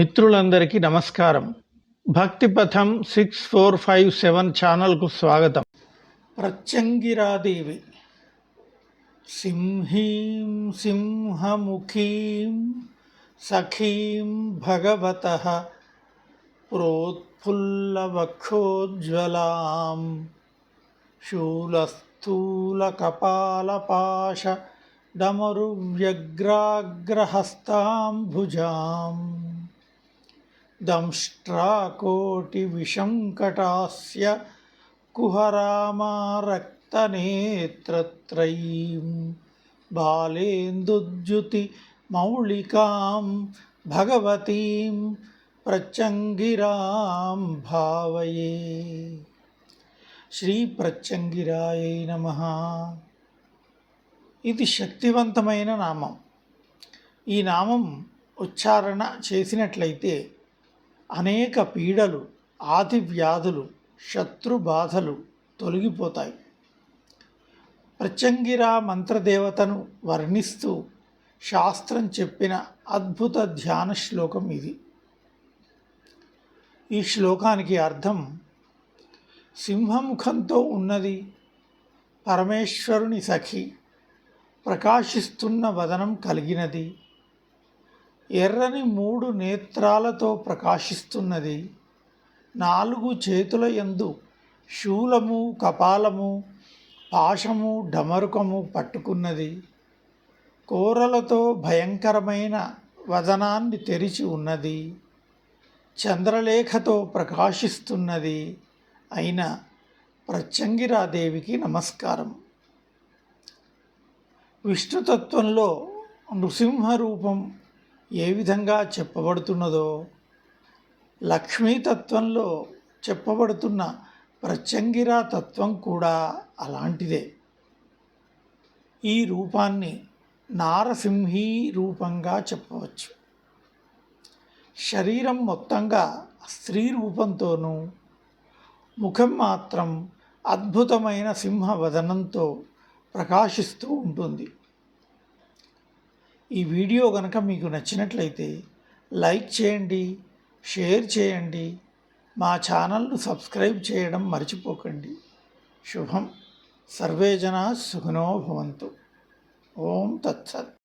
మిత్రులందరికీ నమస్కారం. భక్తి పథం సిక్స్ ఫోర్ ఫైవ్ సెవెన్ ఛానల్కు స్వాగతం. ప్రత్యంగిరాదేవి. సింహీం సింహముఖీం సఖీం భగవత ప్రోత్ఫుల్లవక్షోజ్వలాం శూలస్థూలకపాలపాశ డమరువ్యగ్రాగ్రహస్తాం భుజాం दंष्ट्राकोटिविशङ्कटास्य कुहरामारक्तनेत्रत्रयीं बालेन्दुद्युतिमौलिकां भगवतीं प्रत्यङ्गिरां भावये श्रीप्रत्यङ्गिरायै नमः ఇది శక్తివంతమైన నామం ఈ నామం ఉచ్చారణ చేసినట్లయితే అనేక పీడలు ఆది వ్యాధులు శత్రు బాధలు తొలగిపోతాయి. ప్రత్యంగిరా మంత్రదేవతను వర్ణిస్తూ శాస్త్రం చెప్పిన అద్భుత ధ్యాన శ్లోకం ఇది. ఈ శ్లోకానికి అర్థం సింహముఖంతో ఉన్నది పరమేశ్వరుని సఖి ప్రకాశిస్తున్న వదనం కలిగినది ఎర్రని మూడు నేత్రాలతో ప్రకాశిస్తున్నది. నాలుగు చేతుల యందు శూలము కపాలము పాశము డమరుకము పట్టుకున్నది. కోరలతో భయంకరమైన వదనాన్ని తెరిచి ఉన్నది. చంద్రలేఖతో ప్రకాశిస్తున్నది అయిన ప్రత్యంగిరాదేవికి నమస్కారం. విష్ణుతత్వంలో నృసింహ రూపం ఏ విధంగా చెప్పబడుతున్నదో లక్ష్మీతత్వంలో చెప్పబడుతున్న ప్రత్యంగిరా తత్వం కూడా అలాంటిదే. ఈ రూపాన్ని నారసింహీ రూపంగా చెప్పవచ్చు. శరీరం మొత్తంగా స్త్రీ రూపంతోనూ ముఖం మాత్రం అద్భుతమైన సింహవదనంతో ప్రకాశిస్తూ ఉంటుంది. ఈ వీడియో కనుక మీకు నచ్చినట్లయితే లైక్ చేయండి షేర్ చేయండి మా ఛానల్ను సబ్స్క్రైబ్ చేయడం మర్చిపోకండి. శుభం. సర్వే జనా సుఖినో భవంతు. ఓం తత్సత్.